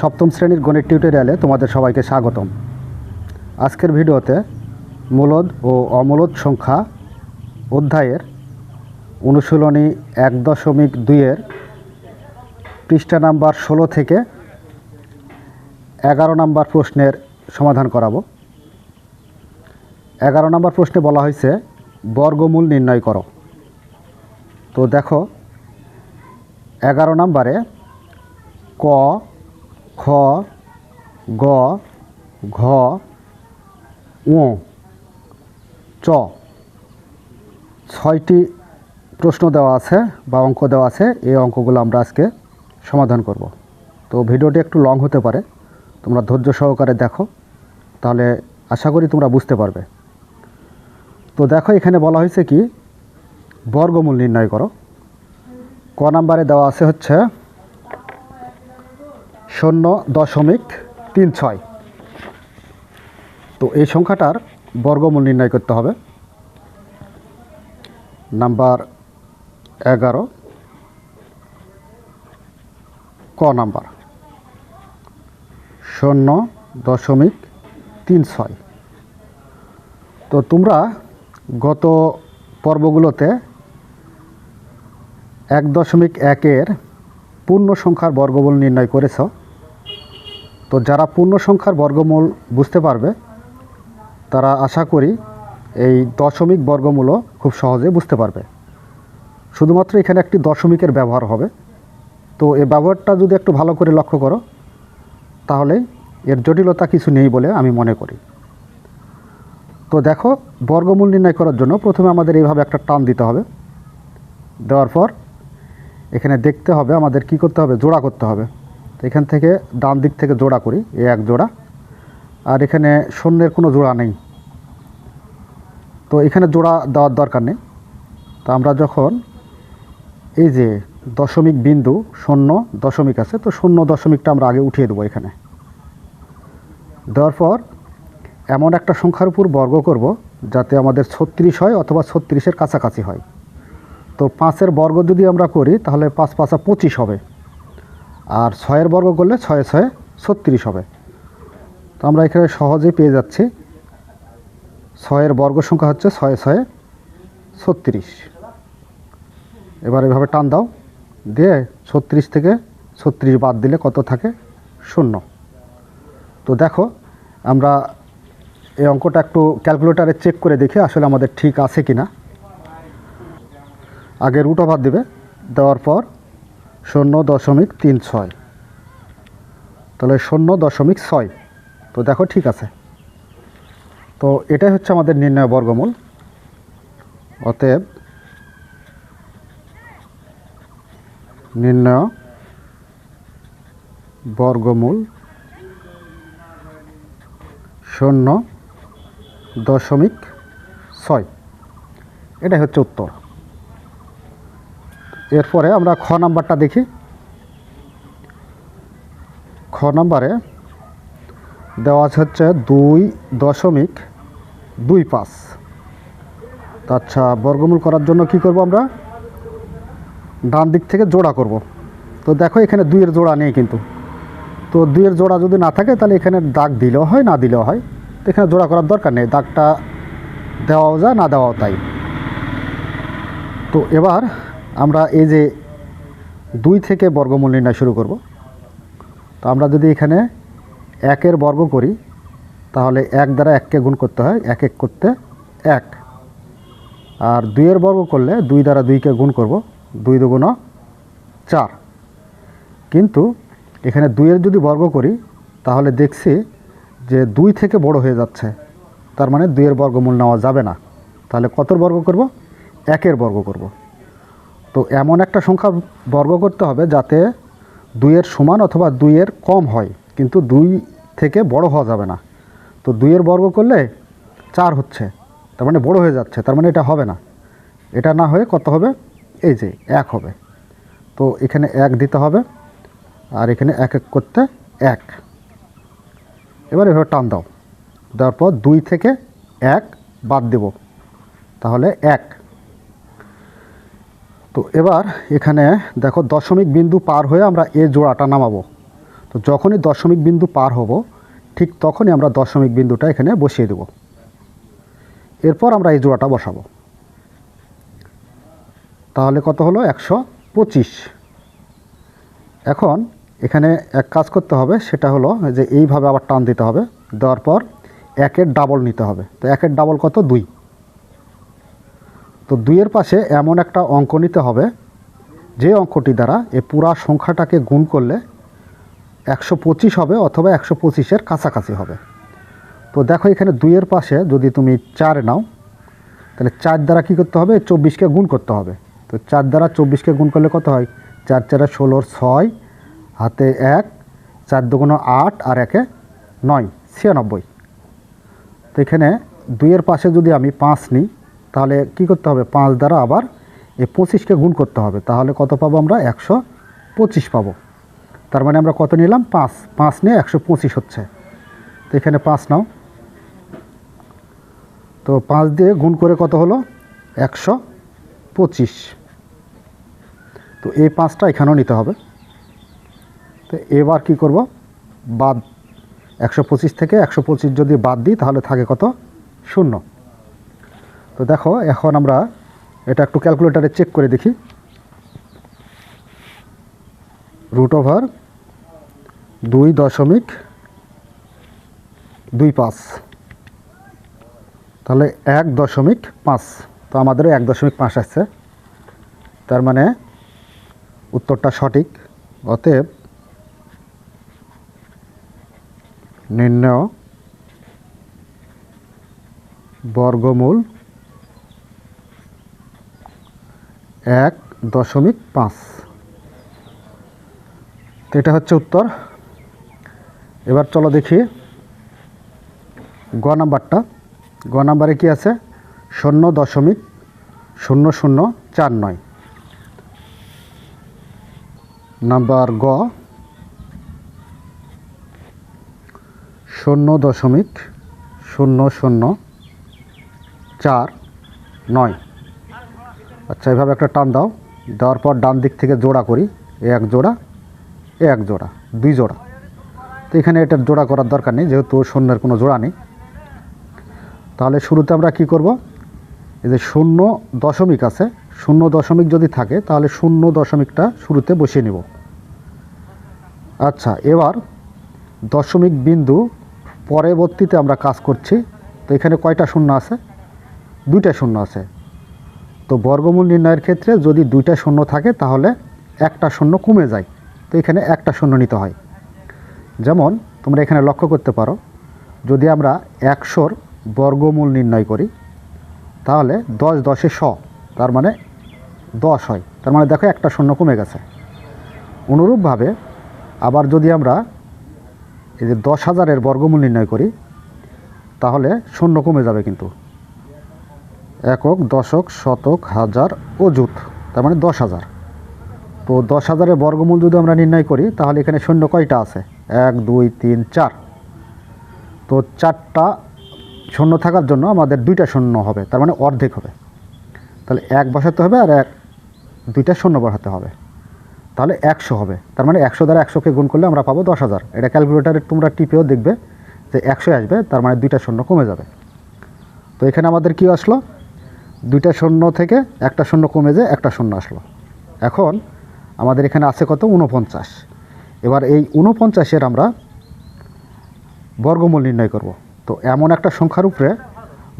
সপ্তম শ্রেণির গণিত টিউটোরিয়ালে তোমাদের সবাইকে স্বাগতম। আজকের ভিডিওতে মূলদ ও অমূলদ সংখ্যা অধ্যায়ের অনুশীলনী এক দশমিক দুইয়ের পৃষ্ঠা নাম্বার ষোলো থেকে এগারো নাম্বার প্রশ্নের সমাধান করাবো। এগারো নম্বর প্রশ্নে বলা হয়েছে, বর্গমূল নির্ণয় করো। তো দেখো, এগারো নম্বরে ক খ, গ, ঘ ও চ। ছয়টি প্রশ্ন দেওয়া আছে বা অঙ্ক দেওয়া আছে। এই অঙ্কগুলো আমরা আজকে সমাধান করব। তো ভিডিওটি একটু লং হতে পারে। তোমরা ধৈর্য সহকারে দেখো। তাহলে আশা করি তোমরা বুঝতে পারবে। তো দেখো, এখানে বলা হয়েছে কি? বর্গমূল নির্ণয় করো। ক নাম্বারে দেওয়া আছে হচ্ছে শূন্য দশমিক তিন ছয়। তো এই সংখ্যাটার বর্গমূল নির্ণয় করতে হবে। নাম্বার এগারো, ক নাম্বার। শূন্য দশমিক তিন ছয়। তো তোমরা গত পর্বগুলোতে এক দশমিক একের পূর্ণ সংখ্যার বর্গমূল নির্ণয় করেছ। তো যারা পূর্ণ সংখ্যার বর্গমূল বুঝতে পারবে, তারা আশা করি এই দশমিক বর্গমূলও খুব সহজে বুঝতে পারবে। শুধুমাত্র এখানে একটি দশমিকের ব্যবহার হবে। তো এই ব্যবহারটা যদি একটু ভালো করে লক্ষ্য করো, তাহলে এর জটিলতা কিছু নেই বলে আমি মনে করি। তো দেখো, বর্গমূল নির্ণয় করার জন্য প্রথমে আমাদের এইভাবে একটা টান দিতে হবে। দেওয়ার পর এখানে দেখতে হবে আমাদের কি করতে হবে, জোড়া করতে হবে। তো এখান থেকে ডান দিক থেকে জোড়া করি, এ এক জোড়া। আর এখানে শূন্যের কোনো জোড়া নেই। তো এখানে জোড়া দেওয়ার দরকার নেই। তো আমরা যখন এই যে দশমিক বিন্দু শূন্য দশমিক আছে, তো শূন্য দশমিকটা আমরা আগে উঠিয়ে দেবো এখানে। দেওয়ার পর এমন একটা সংখ্যার উপর বর্গ করব যাতে আমাদের ছত্রিশ হয় অথবা ছত্রিশের কাছাকাছি হয়। তো পাঁচের বর্গ যদি আমরা করি, তাহলে পাঁচ পাঁচা পঁচিশ হবে। আর ছয়ের বর্গ করলে ছয়ে ছয়ে ছত্রিশ হবে। তো আমরা এখানে সহজেই পেয়ে যাচ্ছি। ছয়ের বর্গ সংখ্যা হচ্ছে ছয়ে ছয়ে ছত্রিশ। এবার এভাবে টান দাও। দিয়ে ছত্রিশ থেকে ছত্রিশ বাদ দিলে কত থাকে? শূন্য। তো দেখো, আমরা এই অঙ্কটা একটু ক্যালকুলেটারে চেক করে দেখি আসলে আমাদের ঠিক আছে কি না আগে রুট ওভার দেবে, দেওয়ার পর শূন্য দশমিক তিন ছয়। তাহলে শূন্য দশমিক ছয়। তো দেখো ঠিক আছে। তো এটাই হচ্ছে আমাদের নির্ণয় বর্গমূল। অতএব নির্ণয় বর্গমূল শূন্য দশমিক ছয়। এটাই হচ্ছে উত্তর। এরপরে আমরা খ নাম্বারটা দেখি। খ নাম্বারে দেওয়া হচ্ছে দুই দশমিক দুই পাঁচ। আচ্ছা বর্গমূল করার জন্য কি করব আমরা? ডান দিক থেকে জোড়া করব। তো দেখো এখানে দুইয়ের জোড়া নেই কিন্তু। তো দুইয়ের জোড়া যদি না থাকে তাহলে এখানে দাগ দিলেও হয়, না দিলেও হয়। তো এখানে জোড়া করার দরকার নেই, দাগটা দেওয়াও যায়, না দেওয়াও তাই। তো এবার আমরা এই যে দুই থেকে বর্গমূল নির্ণয় শুরু করব। তো আমরা যদি এখানে একের বর্গ করি, তাহলে এক দ্বারা এককে গুণ করতে হয়, এক এক করতে এক। আর দুইয়ের বর্গ করলে দুই দ্বারা দুইকে গুণ করব, দুই দুগুণ চার। কিন্তু এখানে দুইয়ের যদি বর্গ করি, তাহলে দেখছি যে দুই থেকে বড় হয়ে যাচ্ছে। তার মানে দুইয়ের বর্গমূল নেওয়া যাবে না। তাহলে কতর বর্গ করব? একের বর্গ করব। তো এমন একটা সংখ্যা বর্গ করতে হবে যাতে দুইয়ের সমান অথবা দুইয়ের কম হয়, কিন্তু দুই থেকে বড় হওয়া যাবে না। তো দুইয়ের বর্গ করলে চার হচ্ছে, তার মানে বড় হয়ে যাচ্ছে, তার মানে এটা হবে না। এটা না হয়ে কত হবে? এই যে এক হবে। তো এখানে এক দিতে হবে, আর এখানে এক এক করতে এক। এবার এভাবে টান দাও। দেওয়ার পর দুই থেকে এক বাদ দেব। তাহলে এক। তো এবার এখানে দেখো দশমিক বিন্দু পার হয়ে আমরা এ জোড়াটা নামাবো। তো যখনই দশমিক বিন্দু পার হব, ঠিক তখনই আমরা দশমিক বিন্দুটা এখানে বসিয়ে দেব। এরপর আমরা এই জোড়াটা বসাবো। তাহলে কত হলো? একশো পঁচিশ। এখন এখানে এক কাজ করতে হবে, সেটা হলো যে এইভাবে আবার টান দিতে হবে। দেওয়ার পর একের ডাবল নিতে হবে। তো একের ডাবল কত? দুই। তো দুইয়ের পাশে এমন একটা অঙ্ক নিতে হবে, যে অঙ্কটি দ্বারা এ পুরা সংখ্যাটাকে গুণ করলে একশো পঁচিশ হবে অথবা একশো পঁচিশের কাছাকাছি হবে। তো দেখো এখানে দুইয়ের পাশে যদি তুমি চার নাও, তাহলে চার দ্বারা কী করতে হবে? চব্বিশকে গুণ করতে হবে। তো চার দ্বারা চব্বিশকে গুণ করলে কত হয়? চার চারে ষোলোর ছয়, হাতে এক, চার দুগুণ আট আর একে নয়, ছিয়ানব্বই। তো এখানে দুইয়ের পাশে যদি আমি পাঁচ নিই তাহলে কি করতে হবে? পাঁচ দ্বারা আবার এই পঁচিশকে গুণ করতে হবে। তাহলে কত পাবো আমরা? একশো পঁচিশ পাবো। তার মানে আমরা কত নিলাম? পাঁচ। পাঁচ নিয়ে একশো পঁচিশ হচ্ছে। তো এখানে পাঁচ নাও। তো পাঁচ দিয়ে গুণ করে কত হলো? একশো পঁচিশ। তো এই পাঁচটা এখানেও নিতে হবে। তো এবার কি করব? বাদ। একশো পঁচিশ থেকে একশো পঁচিশ যদি বাদ দিই, তাহলে থাকে কত? শূন্য। তো দেখো, এখন আমরা এটা একটু ক্যালকুলেটারে চেক করে দেখি। রুট ওভার দুই দশমিক দুই পাঁচ। তাহলে এক দশমিক পাঁচ। তো আমাদেরও এক দশমিক পাঁচ আসছে তার মানে উত্তরটা সঠিক। অতএব নির্ণয় বর্গমূল এক দশমিক পাঁচ। তো এটা হচ্ছে উত্তর। এবার চলো দেখি গ নাম্বারটা। গ নাম্বারে কি আছে? শূন্য দশমিক শূন্য শূন্য চার নয়। নাম্বার গ। শূন্য দশমিক শূন্য শূন্য চার নয়। আচ্ছা এভাবে একটা টান দাও। দেওয়ার পর ডান দিক থেকে জোড়া করি। এক জোড়া এক জোড়া, দুই জোড়া। তো এখানে এটার জোড়া করার দরকার নেই, যেহেতু শূন্যের কোনো জোড়া নেই। তাহলে শুরুতে আমরা কি করব? এই যে শূন্য দশমিক আছে, শূন্য দশমিক যদি থাকে, তাহলে শূন্য দশমিকটা শুরুতে বসিয়ে নিব। আচ্ছা এবার দশমিক বিন্দু পরবর্তীতে আমরা কাজ করছি। তো এখানে কয়টা শূন্য আছে? দুইটা শূন্য আছে। তো বর্গমূল নির্ণয়ের ক্ষেত্রে যদি দুইটা শূন্য থাকে, তাহলে একটা শূন্য কমে যায়। তো এখানে একটা শূন্য নিতে হয়। যেমন, তোমরা এখানে লক্ষ্য করতে পারো, যদি আমরা একশোর বর্গমূল নির্ণয় করি, তাহলে দশ দশে শ, তার মানে দশ হয়। তার মানে দেখো একটা শূন্য কমে গেছে। অনুরূপভাবে আবার যদি আমরা এই যে দশ হাজারের বর্গমূল নির্ণয় করি, তাহলে শূন্য কমে যাবে কিন্তু। একক, দশক, শতক, হাজার, অযুত, তার মানে দশ হাজার। তো দশ হাজারের বর্গমূল যদি আমরা নির্ণয় করি, তাহলে এখানে শূন্য কয়টা আছে? এক, দুই, তিন, চার। তো চারটা শূন্য থাকার জন্য আমাদের দুইটা শূন্য হবে, তার মানে অর্ধেক হবে। তাহলে এক বসাতে হবে আর এক, দুইটা শূন্য বসাতে হবে। তাহলে একশো হবে, তার মানে একশো দ্বারা একশোকে গুণ করলে আমরা পাবো দশ হাজার। এটা ক্যালকুলেটারে তোমরা টিপেও দেখবে যে একশো আসবে, তার মানে দুইটা শূন্য কমে যাবে। তো এখানে আমাদের কি আসলো? দুইটা শূন্য থেকে একটা শূন্য কমে যে একটা শূন্য আসলো। এখন আমাদের এখানে আছে কত? উনপঞ্চাশ এবার এই উনপঞ্চাশের আমরা বর্গমূল নির্ণয় করব। তো এমন একটা সংখ্যার উপরে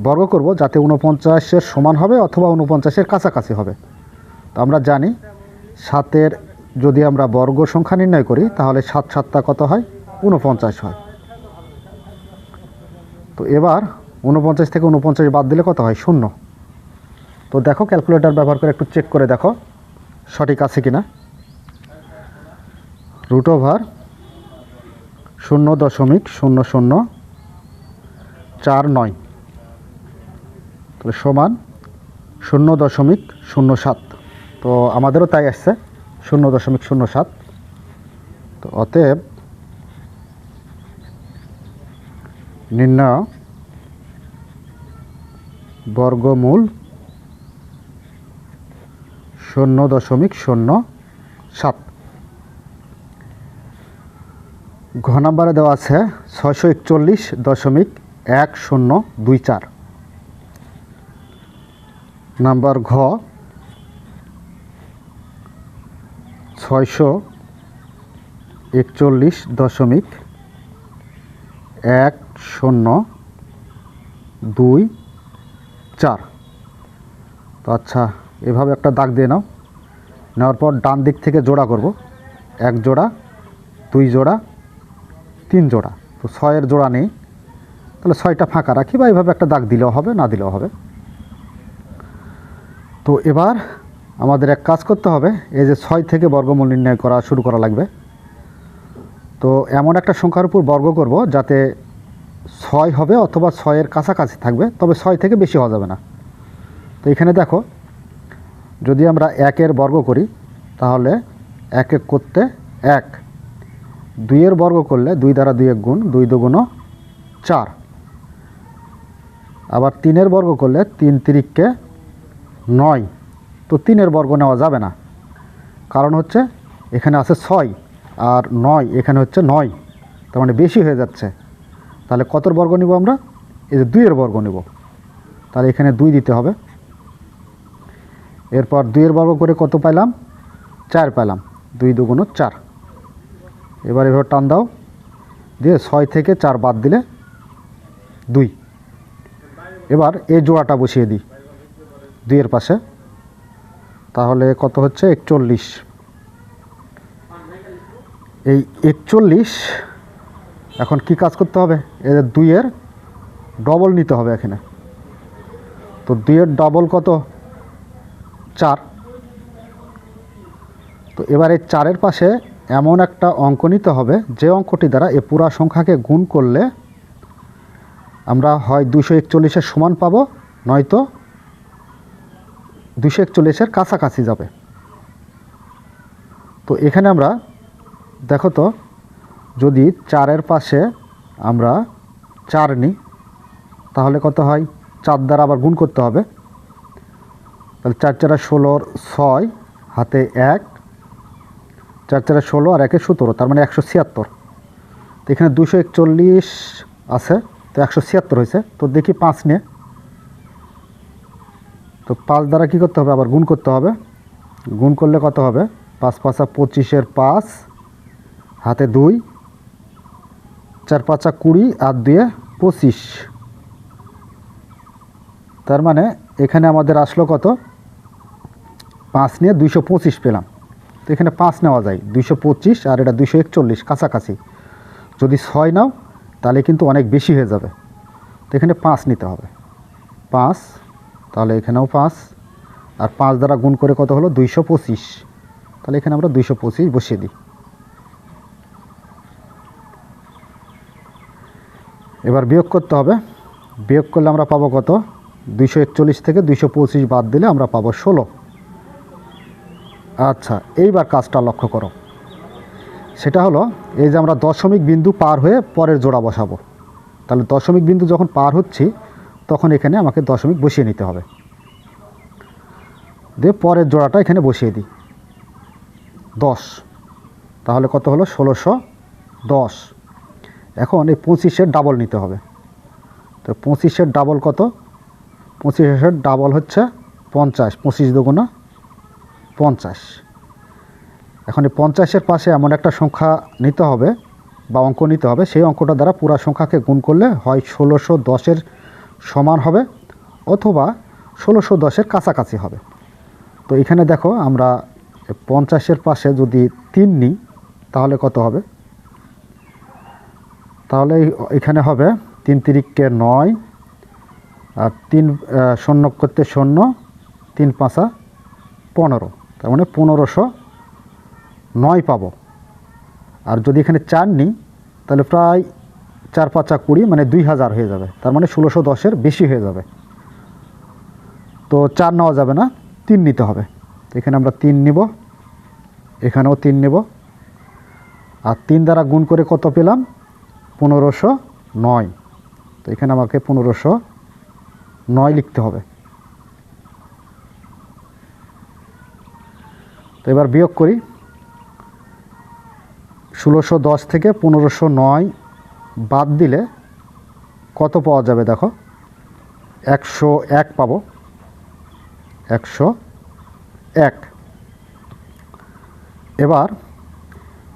বর্গ করব যাতে উনপঞ্চাশের সমান হবে অথবা উনপঞ্চাশের কাছাকাছি হবে। তো আমরা জানি সাতের যদি আমরা বর্গ সংখ্যা নির্ণয় করি, তাহলে সাত সাতটা কত হয়? উনপঞ্চাশ হয়। তো এবার উনপঞ্চাশ থেকে উনপঞ্চাশ বাদ দিলে কত হয়? শূন্য। তো দেখো ক্যালকুলেটর ব্যবহার করে একটু চেক করে দেখো, সঠিক আছে কি না রুট ওভার শূন্য দশমিক শূন্য শূন্য চার নয়। তাহলে সমান শূন্য দশমিক শূন্য সাত। তো আমাদেরও তাই আসছে, শূন্য দশমিক শূন্য সাত। তো অতএব নির্ণয় বর্গমূল শূন্য দশমিক শূন্য সাত। ঘ নাম্বারে দেওয়া আছে ছয়শো একচল্লিশ দশমিক এক শূন্য দুই চার। নাম্বার ঘ ছয়শো একচল্লিশ দশমিক এক শূন্য দুই চার। তো আচ্ছা এভাবে একটা দাগ দিয়ে নাও। নেওয়ার পর ডান দিক থেকে জোড়া করব। এক জোড়া, দুই জোড়া, তিন জোড়া। তো ছয়ের জোড়া নেই। তাহলে ছয়টা ফাঁকা রাখি বা এইভাবে একটা দাগ দিলেও হবে, না দিলেও হবে। তো এবার আমাদের এক কাজ করতে হবে। এই যে ছয় থেকে বর্গমূল নির্ণয় করা শুরু করা লাগবে। তো এমন একটা সংখ্যার উপর বর্গ করব যাতে ছয় হবে অথবা ছয়ের কাছাকাছি থাকবে, তবে ছয় থেকে বেশি হওয়া যাবে না। তো এখানে দেখো যদি আমরা একের বর্গ করি, তাহলে এক এক করতে এক। দুইয়ের বর্গ করলে দুই দ্বারা দুই এক গুণ, দুই দুগুণ চার। আবার তিনের বর্গ করলে তিন তিরিককে নয়। তো তিনের বর্গ নেওয়া যাবে না। কারণ হচ্ছে এখানে আছে ছয়, আর নয় এখানে হচ্ছে নয়। তার মানে বেশি হয়ে যাচ্ছে। তাহলে কতর বর্গ নিব আমরা? এই যে দুইয়ের বর্গ নিব। তাহলে এখানে দুই দিতে হবে। এরপর দুইয়ের বর্গ করে কত পাইলাম? চার পাইলাম। দুই দুগুণ চার। এবার এভাবে টান দাও। দিয়ে ছয় থেকে চার বাদ দিলে দুই। এবার এই জোড়াটা বসিয়ে দিই দুইয়ের পাশে। তাহলে কত হচ্ছে? একচল্লিশ। এই একচল্লিশ এখন কি কাজ করতে হবে? এদের দুইয়ের ডবল নিতে হবে এখানে। তো দুইয়ের ডবল কত? চার। তো এবার চারের পাশে এমন একটা অঙ্ক নিতে হবে, যে অঙ্কটি দ্বারা এ পুরা সংখ্যাকে গুণ করলে আমরা হয় দুশো একচল্লিশের সমান পাবো, নয়তো দুশো একচল্লিশের কাছাকাছি যাবে। তো এখানে আমরা, দেখো তো, যদি চারের পাশে আমরা চার নিই, তাহলে কত হয়? চার দ্বারা আবার গুণ করতে হবে। তাহলে চার চারা ষোলোর ছয়, হাতে এক, চার চারা ষোলো আর একে সতেরো, তার মানে একশো ছিয়াত্তর। তো এখানে দুশো একচল্লিশ আছে, তো একশো ছিয়াত্তর হয়েছে। তো দেখি পাঁচ নিয়ে। তো পাঁচ দ্বারা কী করতে হবে? আবার গুণ করতে হবে। গুণ করলে কত হবে? পাঁচ পাঁচা পঁচিশের পাঁচ, হাতে দুই, চার পাঁচা কুড়ি আর দুয়ে পঁচিশ। তার মানে এখানে আমাদের আসলো কত? পাঁচ নিয়ে দুইশো পঁচিশ পেলাম। তো এখানে পাঁচ নেওয়া যায়, দুইশো পঁচিশ আর এটা দুইশো একচল্লিশ কাছাকাছি। যদি ছয় নাও, তাহলে কিন্তু অনেক বেশি হয়ে যাবে। তো এখানে পাঁচ নিতে হবে। পাঁচ, তাহলে এখানেও পাঁচ। আর পাঁচ দ্বারা গুণ করে কত হলো? দুইশো পঁচিশ। তাহলে এখানে আমরা দুইশো পঁচিশ বসিয়ে দিই। এবার বিয়োগ করতে হবে। বিয়োগ করলে আমরা পাবো কত? দুইশো একচল্লিশ থেকে দুইশো পঁচিশ বাদ দিলে আমরা পাবো ষোলো। আচ্ছা এইবার কাজটা লক্ষ্য করো। সেটা হলো, এই যে আমরা দশমিক বিন্দু পার হয়ে পরের জোড়া বসাবো। তাহলে দশমিক বিন্দু যখন পার হচ্ছি, তখন এখানে আমাকে দশমিক বসিয়ে নিতে হবে। দিয়ে পরের জোড়াটা এখানে বসিয়ে দিই। দশ। তাহলে কত হলো? ষোলোশো দশ। এখন এই পঁচিশের ডাবল নিতে হবে। তো পঁচিশের ডাবল কত? পঁচিশের ডাবল হচ্ছে পঞ্চাশ, পঁচিশ দুগুণা পঞ্চাশ। এখন এই পঞ্চাশের পাশে এমন একটা সংখ্যা নিতে হবে বা অঙ্ক নিতে হবে, সেই অঙ্কটা দ্বারা পুরা সংখ্যাকে গুণ করলে হয় ষোলোশো দশের সমান হবে অথবা ষোলোশো দশের কাছাকাছি হবে। তো এখানে দেখো আমরা পঞ্চাশের পাশে যদি তিন নিই, তাহলে কত হবে? তাহলে এখানে হবে তিন তিরিককে নয়, আর তিন শূন্য করতে শূন্য, তিন পাঁচা পনেরো। তার মানে পনেরোশো নয় পাবো। আর যদি এখানে চার নিই, তাহলে প্রায় চার পাঁচা কুড়ি মানে দুই হাজার হয়ে যাবে। তার মানে ষোলোশো দশের বেশি হয়ে যাবে। তো চার নেওয়া যাবে না, তিন নিতে হবে। এখানে আমরা তিন নিব, এখানেও তিন নেব। আর তিন দ্বারা গুণ করে কত পেলাম? পনেরোশো নয়। তো এখানে আমাকে পনেরোশো নয় লিখতে হবে। তো এবার বিয়োগ করি। ষোলোশো দশ থেকে পনেরোশো নয় বাদ দিলে কত পাওয়া যাবে দেখো? একশো এক পাবো। একশো এক। এবার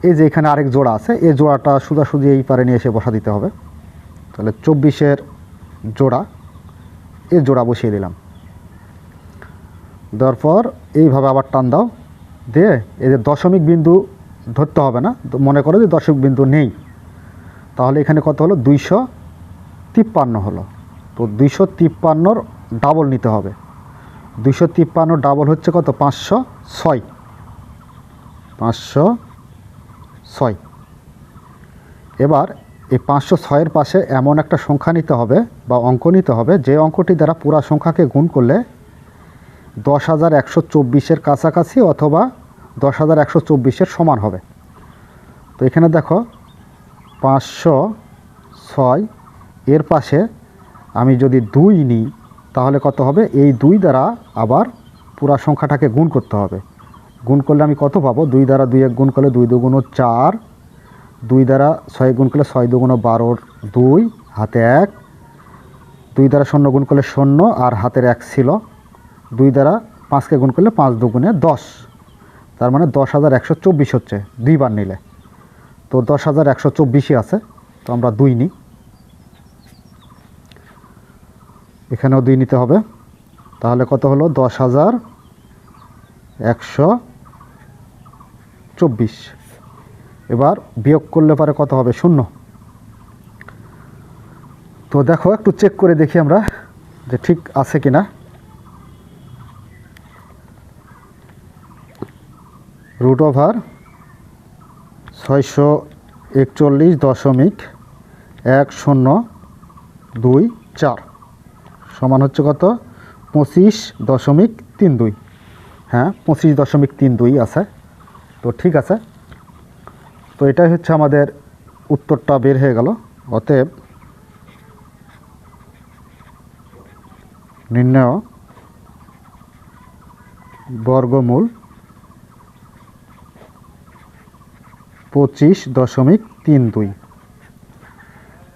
এই যে এখানে আরেক জোড়া আছে, এই জোড়াটা সোজাসুজি এই পারে নিয়ে এসে বসা দিতে হবে। তাহলে চব্বিশের জোড়া, এই জোড়া বসিয়ে দিলাম। দেওয়ার পর এইভাবে আবার টান দাও। দিয়ে এই যে দশমিক বিন্দু ধরতে হবে না মনে করো যে দশমিক বিন্দু নেই। তাহলে এখানে কত হলো? দুইশো তিপ্পান্ন হলো। তো দুইশো তিপ্পান্নর ডাবল নিতে হবে। দুইশো তিপ্পান্ন ডাবল হচ্ছে কত? পাঁচশো ছয়। পাঁচশো ছয়। এবার এই পাঁচশো ছয়ের পাশে এমন একটা সংখ্যা নিতে হবে বা অঙ্ক নিতে হবে, যে অঙ্কটি দ্বারা পুরা সংখ্যাকে গুণ করলে দশ হাজার একশো চব্বিশের কাছাকাছি অথবা দশ হাজার একশো চব্বিশের সমান হবে। তো এখানে দেখো পাঁচশো ছয়, এর পাশে আমি যদি দুই নিই, তাহলে কত হবে? এই দুই দ্বারা আবার পুরা সংখ্যাটাকে গুণ করতে হবে। গুণ করলে আমি কত পাবো? দুই দ্বারা দুই এক গুণ করলে দুই দুগুণ চার, দুই দ্বারা ছয় গুণ করলে ছয় দুগুণ বারোর দুই, হাতে এক। দুই দ্বারা শূন্য গুণ করলে শূন্য, আর হাতের এক ছিল। দুই দ্বারা পাঁচকে গুণ করলে পাঁচ দুগুণে দশ। তার মানে দশ হাজার একশো চব্বিশ হচ্ছে, দুইবার নিলে। তো দশ হাজার একশো চব্বিশই আছে, তো আমরা দুই নিই। এখানেও দুই নিতে হবে। তাহলে কত হলো? দশ হাজার একশো চব্বিশ। এবার বিয়োগ করলে পারে কত হবে? শূন্য। তো দেখো, একটু চেক করে দেখি আমরা যে ঠিক আছে কি না রুট ওভার ছয়শো একচল্লিশ দশমিক এক শূন্য দুই চার সমান হচ্ছে কত? পঁচিশ দশমিক তিন দুই। হ্যাঁ পঁচিশ দশমিক তিন দুই আছে। তো ঠিক আছে। তো এটাই হচ্ছে আমাদের উত্তরটা বের হয়ে গেল। অতএব নির্ণয় বর্গমূল পঁচিশ দশমিক তিন দুই।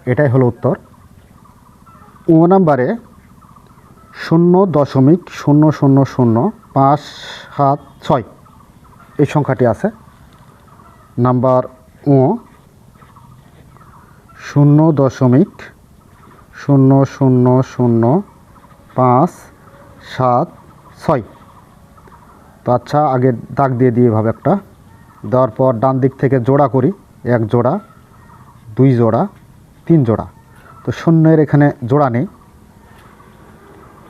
এটাই হলো উত্তর। ও নাম্বারে শূন্য দশমিক শূন্য শূন্য শূন্য পাঁচ সাত ছয়। এই সংখ্যাটি আছে। নাম্বার ও শূন্য দশমিক শূন্য শূন্য শূন্য পাঁচ সাত ছয়। তো আচ্ছা আগে দাগ দিয়ে দিই এভাবে একটা। দেওয়ার পর ডান দিক থেকে জোড়া করি, এক জোড়া, দুই জোড়া, তিন জোড়া। তো শূন্যের এখানে জোড়া নেই।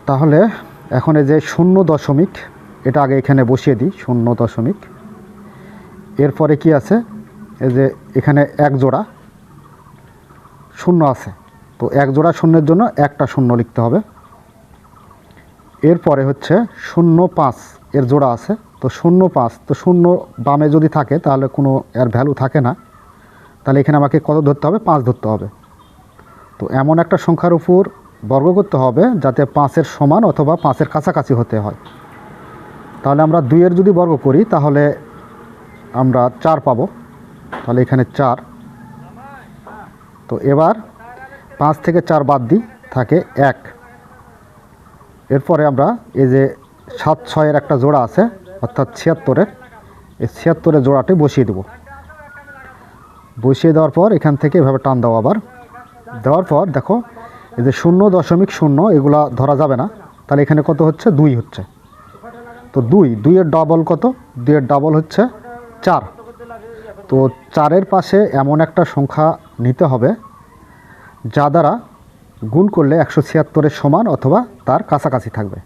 তাহলে এখন এই যে শূন্য দশমিক, এটা আগে এখানে বসিয়ে দিই, শূন্য দশমিক। এরপরে কি আছে? এই যে এখানে এক জোড়া, শূন্য আছে। তো এক জোড়া শূন্যের জন্য একটা শূন্য লিখতে হবে। এরপরে হচ্ছে শূন্য পাঁচ এর জোড়া আছে। তো শূন্য পাঁচ, তো শূন্য বামে যদি থাকে, তাহলে কোনো এর ভ্যালু থাকে না। তাহলে এখানে আমাকে কত ধরতে হবে? পাঁচ ধরতে হবে। তো এমন একটা সংখ্যার উপর বর্গ করতে হবে, যাতে পাঁচের সমান অথবা পাঁচের কাছাকাছি হতে হয়। তাহলে আমরা দুইয়ের যদি বর্গ করি, তাহলে আমরা চার পাবো। তাহলে এখানে চার। তো এবার পাঁচ থেকে চার বাদ দিই, থাকে এক। এরপরে আমরা এই যে সাত, ছয়ের একটা জোড়া আছে অর্থাৎ ছিয়াত্তরের, এই ছিয়াত্তরের জোড়াটি বসিয়ে দেব। বসিয়ে দেওয়ার পর এখান থেকে এভাবে টান দাও আবার। দেওয়ার পর দেখো, এই যে শূন্য দশমিক শূন্য, এগুলা ধরা যাবে না। তাহলে এখানে কত হচ্ছে? দুই হচ্ছে। তো দুই, দুইয়ের ডবল কত? দুইয়ের ডবল হচ্ছে চার। তো চারের পাশে এমন একটা সংখ্যা নিতে হবে, যা দ্বারা গুণ করলে একশো ছিয়াত্তরের সমান অথবা তার কাছাকাছি থাকবে।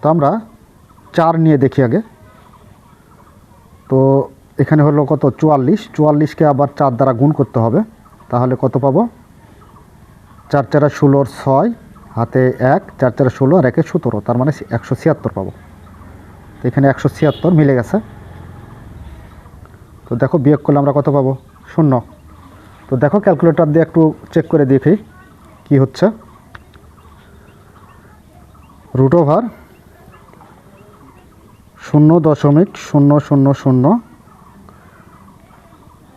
তো আমরা চার নিয়ে দেখি আগে। তো এখানে হলো কত? চুয়াল্লিশ। চুয়াল্লিশকে আবার চার দ্বারা গুণ করতে হবে। তাহলে কত পাবো? চার চারা ষোলোর ছয়, হাতে এক, চার চারা ষোলো আর একে সতেরো। তার মানে একশো ছিয়াত্তর পাবো। তো এখানে একশো ছিয়াত্তর মিলে গেছে। তো দেখো বিয়োগ করলে আমরা কত পাবো? শূন্য। তো দেখো ক্যালকুলেটর দিয়ে একটু চেক করে দেখি কি হচ্ছে। রুট ওভার শূন্য দশমিক শূন্য শূন্য শূন্য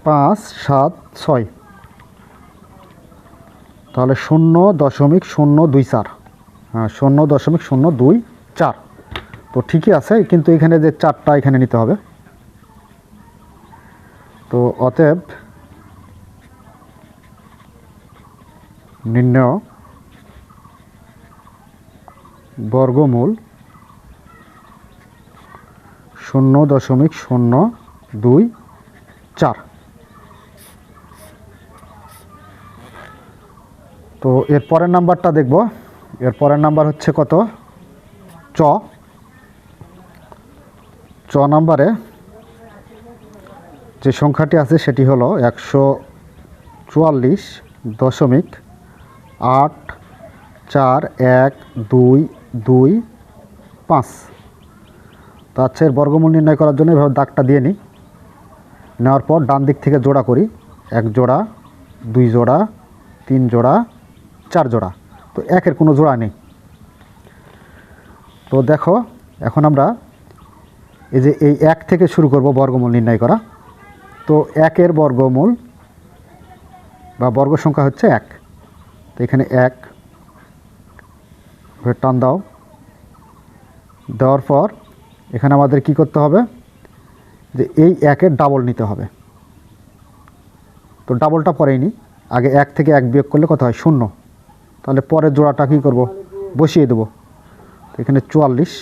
পাঁচ সাত ছয়। তাহলে শূন্য দশমিক শূন্য দুই চার। হ্যাঁ শূন্য দশমিক শূন্য দুই চার। তো ঠিকই আছে, কিন্তু এখানে যে চারটা এখানে নিতে হবে। তো অতএব নির্ণয় বর্গমূল শূন্য দশমিক শূন্য দুই চার। তো এর পরের নাম্বারটা দেখব। এর পরের নাম্বার হচ্ছে কত? চ। চ নাম্বারে যে সংখ্যাটি আছে সেটি হলো একশো চুয়াল্লিশ দশমিক আট চার এক দুই দুই পাঁচ তো আচ্ছা এর বর্গমূল নির্ণয় করার জন্য এভাবে দাগটা দিয়ে নিই। নেওয়ার পর ডান দিক থেকে জোড়া করি। এক জোড়া, দুই জোড়া, তিন জোড়া, চার জোড়া। তো একের কোনো জোড়া নেই। তো দেখো, এখন আমরা এই যে এই এক থেকে শুরু করব বর্গমূল নির্ণয় করা। তো একের বর্গমূল বা বর্গ সংখ্যা হচ্ছে এক। তো এখানে এক টান দাও। দেওয়ার পর এখানে আমাদের কি করতে হবে? যে এই একের ডাবল নিতে হবে। তো ডাবলটা পরেই নি। আগে এক থেকে এক বিয়োগ করলে কত হয়? শূন্য। তাহলে পরের জোড়াটা কী করব? বসিয়ে দেবো। তো এখানে চুয়াল্লিশ।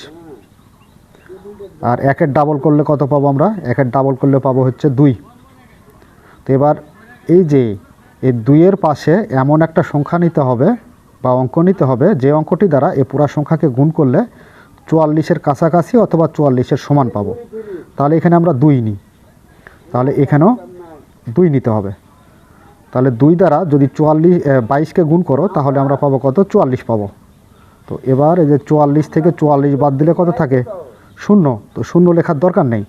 আর একের ডাবল করলে কত পাবো আমরা? একের ডাবল করলে পাবো হচ্ছে দুই। তো এবার এই যে এই দুইয়ের পাশে এমন একটা সংখ্যা নিতে হবে বা অঙ্ক নিতে হবে, যে অঙ্কটি দ্বারা এ পুরা সংখ্যাকে গুণ করলে চুয়াল্লিশের কাছাকাছি অথবা চুয়াল্লিশের সমান পাবো। তাহলে এখানে আমরা দুই নিই। তাহলে এখানেও দুই নিতে হবে। তাহলে দুই দ্বারা যদি চুয়াল্লিশ বাইশকে গুণ করো, তাহলে আমরা পাবো কত? চুয়াল্লিশ পাবো। তো এবার এই যে চুয়াল্লিশ থেকে চুয়াল্লিশ বাদ দিলে কত থাকে? শূন্য। তো শূন্য লেখার দরকার নেই।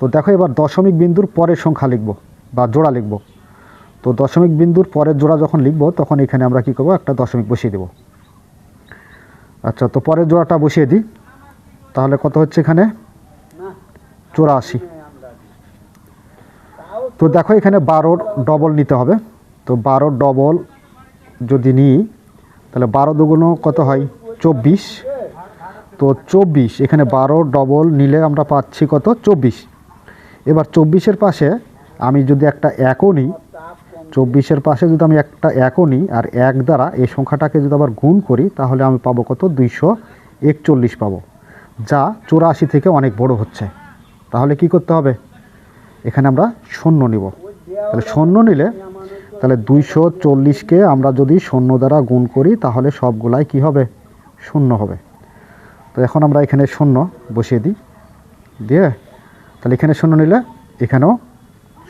তো দেখো এবার দশমিক বিন্দুর পরের সংখ্যা লিখব বা জোড়া লিখব। তো দশমিক বিন্দুর পরের জোড়া যখন লিখব, তখন এখানে আমরা কী করব? একটা দশমিক বসিয়ে দেব। আচ্ছা তো পরের জোড়াটা বসিয়ে দিই। তাহলে কত হচ্ছে এখানে? চুরাশি। তো দেখো এখানে বারোর ডবল নিতে হবে। তো বারো ডবল যদি নিই, তাহলে বারো দুগুণ কত হয়? চব্বিশ। তো চব্বিশ, এখানে বারো ডবল নিলে আমরা পাচ্ছি কত? চব্বিশ। এবার চব্বিশের পাশে আমি যদি একটা একও নিই, চব্বিশের পাশে যদি আমি একটা একও নিই আর এক দ্বারা এই সংখ্যাটাকে যদি আবার গুণ করি, তাহলে আমি পাবো কত? দুইশো একচল্লিশ পাবো। যা চুরাশি থেকে অনেক বড় হচ্ছে। তাহলে কি করতে হবে? এখানে আমরা শূন্য নিব। তাহলে শূন্য নিলে তাহলে দুইশো চল্লিশকে আমরা যদি শূন্য দ্বারা গুণ করি, তাহলে সবগুলাই কি হবে? শূন্য হবে। তো এখন আমরা এখানে শূন্য বসিয়ে দিই। দিয়ে তাহলে এখানে শূন্য নিলে এখানেও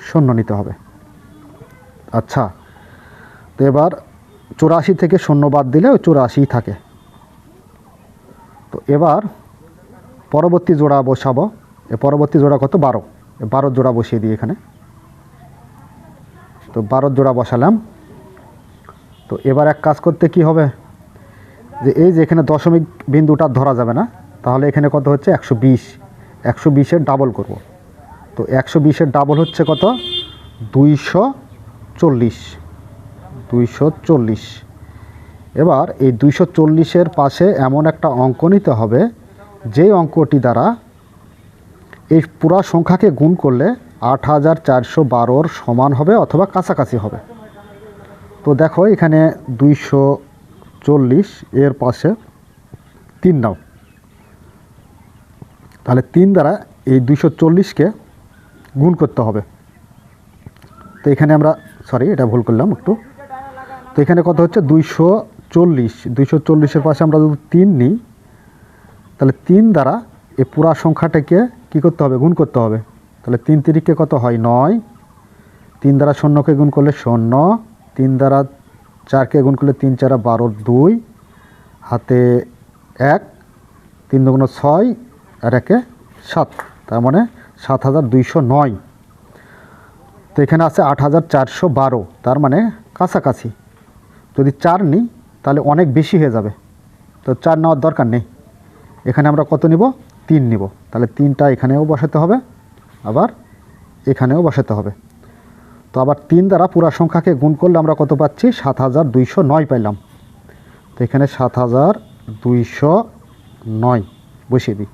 শূন্য নিতে হবে। আচ্ছা তো এবার চুরাশি থেকে শূন্য বাদ দিলে ওই থাকে। তো এবার পরবর্তী জোড়া বসাবো। এ পরবর্তী জোড়া কত? বারো। বারো জোড়া বসিয়ে দিই এখানে। তো বারো জোড়া বসালাম। তো এবার এক কাজ করতে কি হবে? যে এই যে এখানে দশমিক বিন্দুটা ধরা যাবে না, তাহলে এখানে কত হচ্ছে? একশো বিশ। একশো বিশের ডাবল করব। তো একশো বিশের ডাবল হচ্ছে কত? দুইশো চল্লিশ। দুইশো চল্লিশ। এবার এই দুইশো চল্লিশের পাশে এমন একটা অঙ্ক নিতে হবে যেই অঙ্কটি দ্বারা এই পুরা সংখ্যাকে গুণ করলে আট হাজার চারশো বারোর সমান হবে অথবা কাছাকাছি হবে। তো দেখো, এখানে দুইশো চল্লিশ, এর পাশে তিন নাও। তাহলে তিন দ্বারা এই দুইশো চল্লিশকে গুণ করতে হবে। তো এখানে আমরা সরি এটা ভুল করলাম একটু। তো এখানে কত হচ্ছে? দুইশো চল্লিশ। দুইশো চল্লিশের পাশে আমরা যদি তিন নিই তাহলে তিন দ্বারা এই পুরা সংখ্যাটাকে কি করতে হবে? গুণ করতে হবে। তাহলে তিন তিরিখকে কত হয়? নয়। তিন দ্বারা শূন্যকে গুণ করলে শূন্য। তিন দ্বারা চারকে গুণ করলে তিন চারা বারো দুই। হাতে এক। তিন দুগুণ ছয় আর একে সাত। তার মানে সাত হাজার দুইশো নয়। তো এখানে আছে আট হাজার চারশো বারো। তার মানে কাছাকাছি। যদি চার নিই, তাহলে অনেক বেশি হয়ে যাবে। তো চার নেওয়ার দরকার নেই। এখানে আমরা কত নিব? তিন নিব। তাহলে তিনটা এখানেও বসাতে হবে, আবার এখানেও বসাতে হবে। তো আবার তিন দ্বারা পুরা সংখ্যাকে গুণ করলে আমরা কত পাচ্ছি? সাত হাজার দুইশো নয় পাইলাম। তো এখানে সাত হাজার দুইশো নয় বসিয়ে দিই।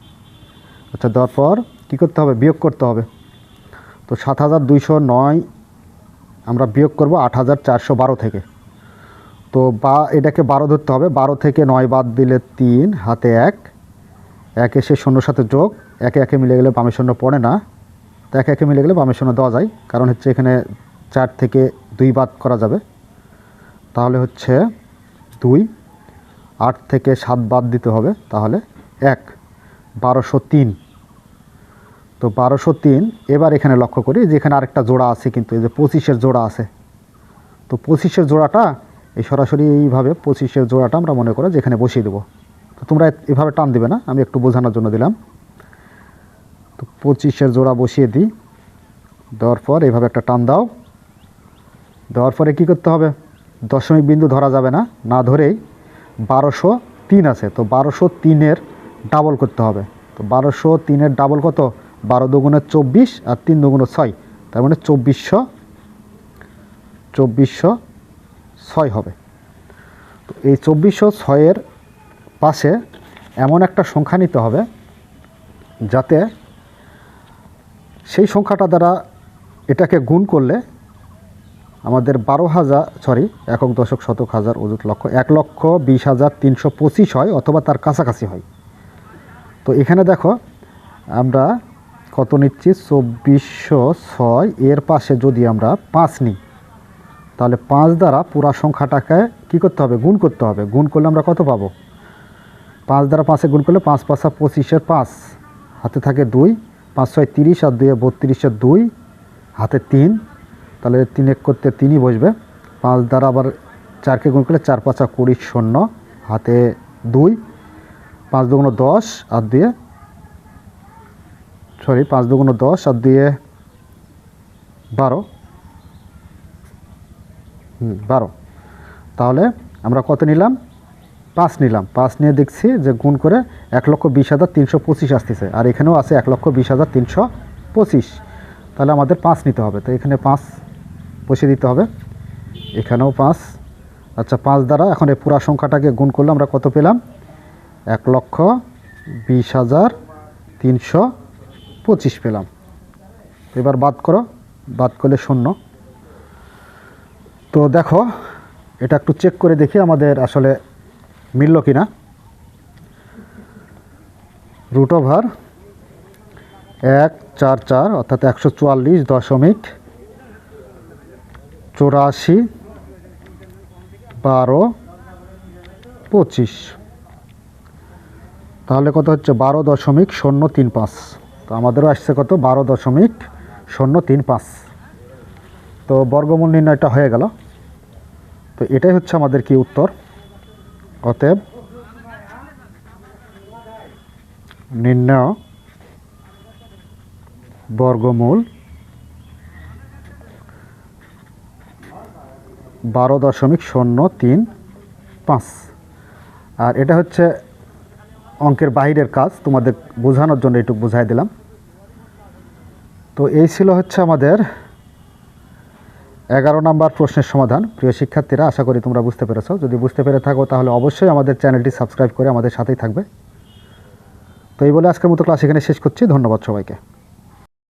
আচ্ছা দেওয়ার পর কী করতে হবে? বিয়োগ করতে হবে। তো সাত হাজার দুইশো নয় আমরা বিয়োগ করব আট হাজার চারশো বারো থেকে। তো বা, এটাকে বারো ধরতে হবে। বারো থেকে নয় বাদ দিলে তিন, হাতে এক। এক এসে শূন্যর সাথে যোগ, একে একে মিলে গেলে বামে শূন্য পড়ে না। তো একে একে মিলে গেলে বামে শূন্য দেওয়া যায়, কারণ হচ্ছে এখানে চার থেকে দুই বাদ করা যাবে। তাহলে হচ্ছে দুই, আট থেকে সাত বাদ দিতে হবে, তাহলে এক, বারোশো তিন। তো বারোশো তিন, এবার এখানে লক্ষ্য করি যে এখানে আরেকটা জোড়া আছে কিন্তু, এই যে পঁচিশের জোড়া আছে। তো পঁচিশের জোড়াটা, এই সরাসরি এইভাবে পঁচিশের জোড়াটা আমরা মনে করে যেখানে বসিয়ে দেবো। তো তোমরা এভাবে টান দিবে না, আমি একটু বোঝানোর জন্য দিলাম। তো পঁচিশের জোড়া বসিয়ে দিই। দেওয়ার পর এভাবে একটা টান দাও। দেওয়ার পরে কী করতে হবে? দশমিক বিন্দু ধরা যাবে না না ধরেই বারোশো তিন আছে, তো বারোশো তিনের ডাবল করতে হবে। তো বারোশো তিনের ডাবল কত? বারো দুগুণে চব্বিশ আর তিন দুগুণে ছয়, তার মানে চব্বিশশো চব্বিশশো ছয় হবে। তো এই চব্বিশশো ছয়ের পাশে এমন একটা সংখ্যা নিতে হবে যাতে সেই সংখ্যাটা দ্বারা এটাকে গুণ করলে আমাদের বারো হাজার সরি একক দশক শতক হাজার অযুত লক্ষ, এক লক্ষ বিশ হাজার তিনশো পঁচিশ হয় অথবা তার কাছাকাছি হয়। তো এখানে দেখো, আমরা কত নিচ্ছি? চব্বিশশো ছয়, এর পাশে যদি আমরা পাঁচ নিই, তাহলে পাঁচ দ্বারা পুরা সংখ্যাটাকে কী করতে হবে? গুণ করতে হবে। গুণ করলে আমরা কত পাবো? পাঁচ দ্বারা পাঁচে গুণ করলে পাঁচ পাঁচা পঁচিশের পাঁচ। হাতে থাকে দুই, পাঁচ ছয় তিরিশ আর দুয়ে বত্রিশের দুই, হাতে তিন। তাহলে তিন এক করতে তিনই বসবে। পাঁচ দ্বারা আবার চারকে গুণ করলে চার পাঁচা কুড়ি শূন্য, হাতে দুই। পাঁচ দুগুণ দশ আর দিয়ে সরি, পাঁচ দুগুণ দশ আর দিয়ে বারো। হুম, বারো। তাহলে আমরা কত নিলাম? পাঁচ নিলাম। পাঁচ নিয়ে দেখছি যে গুণ করে এক লক্ষ বিশ হাজার তিনশো পঁচিশ আসতেছে। আর এখানেও আছে এক লক্ষ বিশ হাজার তিনশো পঁচিশ। তাহলে আমাদের পাঁচ নিতে হবে। তো এখানে পাঁচ বসিয়ে দিতে হবে। এখানেও পাঁচ। আচ্ছা পাঁচ দ্বারা এখন এই পুরা সংখ্যাটাকে গুণ করলে আমরা কত পেলাম? এক লক্ষ বিশ হাজার তিনশো পঁচিশ পেলাম। এবার বাদ করো। বাদ করলে শূন্য। তো দেখো, এটা একটু চেক করে দেখি আমাদের আসলে মিলল কি না রুট ওভার এক চার চার, অর্থাৎ একশো চুয়াল্লিশ দশমিক চৌরাশি বারো পঁচিশ। তাহলে কত হচ্ছে? বারো দশমিক শূন্য তিন পাঁচ। তো আমাদেরও আসছে কত? বারো দশমিক শূন্য তিন পাঁচ। তো বর্গমূল নির্ণয়টা হয়ে গেল। তো এটাই হচ্ছে আমাদের কি উত্তর? অতএব নির্ণয় বর্গমূল বারো দশমিক শূন্য তিন পাঁচ। আর এটা হচ্ছে অঙ্কের বাইরের কাজ, তোমাদের বোঝানোর জন্য একটু বুঝাই দিলাম। তো এই ছিল হচ্ছে আমাদের এগারো নম্বর প্রশ্নের সমাধান। প্রিয় শিক্ষার্থীরা, আশা করি তোমরা বুঝতে পেরেছ। যদি বুঝতে পেরে থাকো, তাহলে অবশ্যই আমাদের চ্যানেলটি সাবস্ক্রাইব করে আমাদের সাথেই থাকবে। তো এই বলে আজকের মতো ক্লাস এখানে শেষ করছি। ধন্যবাদ সবাইকে।